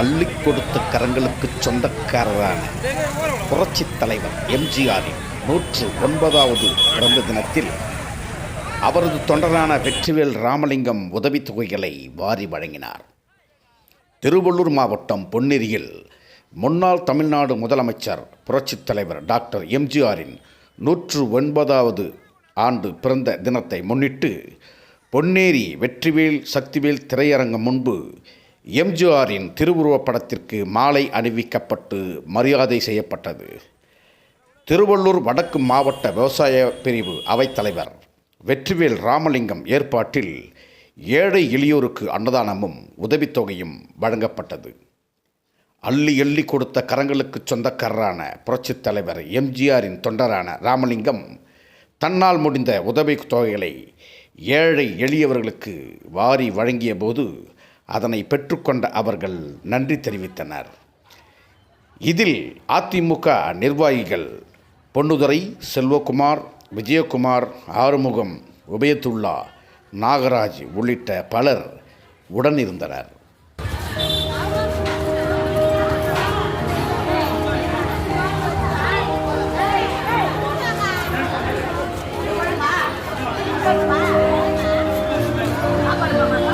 அள்ளி கொடுத்த கரங்களுக்கு சொந்தக்காரரான புரட்சித் தலைவர் எம்ஜிஆரின் நூற்று ஒன்பதாவது பிறந்த தினத்தில் அவரது தொண்டரான வெற்றிவேல் ராமலிங்கம் உதவித் தொகைகளை வாரி வழங்கினார். திருவள்ளூர் மாவட்டம் பொன்னிரியில் முன்னாள் தமிழ்நாடு முதலமைச்சர் புரட்சித் தலைவர் டாக்டர் எம்ஜிஆரின் நூற்று ஒன்பதாவது ஆண்டு பிறந்த தினத்தை முன்னிட்டு பொன்னேரி வெற்றிவேல் சக்திவேல் திரையரங்கம் முன்பு எம்ஜிஆரின் திருவுருவப் படத்திற்கு மாலை அணிவிக்கப்பட்டு மரியாதை செய்யப்பட்டது. திருவள்ளூர் வடக்கு மாவட்ட விவசாய பிரிவு அவைத்தலைவர் வெற்றிவேல் ராமலிங்கம் ஏற்பாட்டில் ஏழை எளியோருக்கு அன்னதானமும் உதவித்தொகையும் வழங்கப்பட்டது. அள்ளி எள்ளி கொடுத்த கரங்களுக்கு சொந்தக்காரரான புரட்சித் தலைவர் எம்ஜிஆரின் தொண்டரான ராமலிங்கம் தன்னால் முடிந்த உதவித் தொகைகளை ஏழை எளியவர்களுக்கு வாரி வழங்கிய போது அதனை பெற்றுக்கொண்ட அவர்கள் நன்றி தெரிவித்தனர் இதில் அதிமுக நிர்வாகிகள் பொன்னுதுரை செல்வகுமார் விஜயகுமார் ஆறுமுகம் உபயத்துல்லா நாகராஜ் உள்ளிட்ட பலர் உடனிருந்தனர் Bye.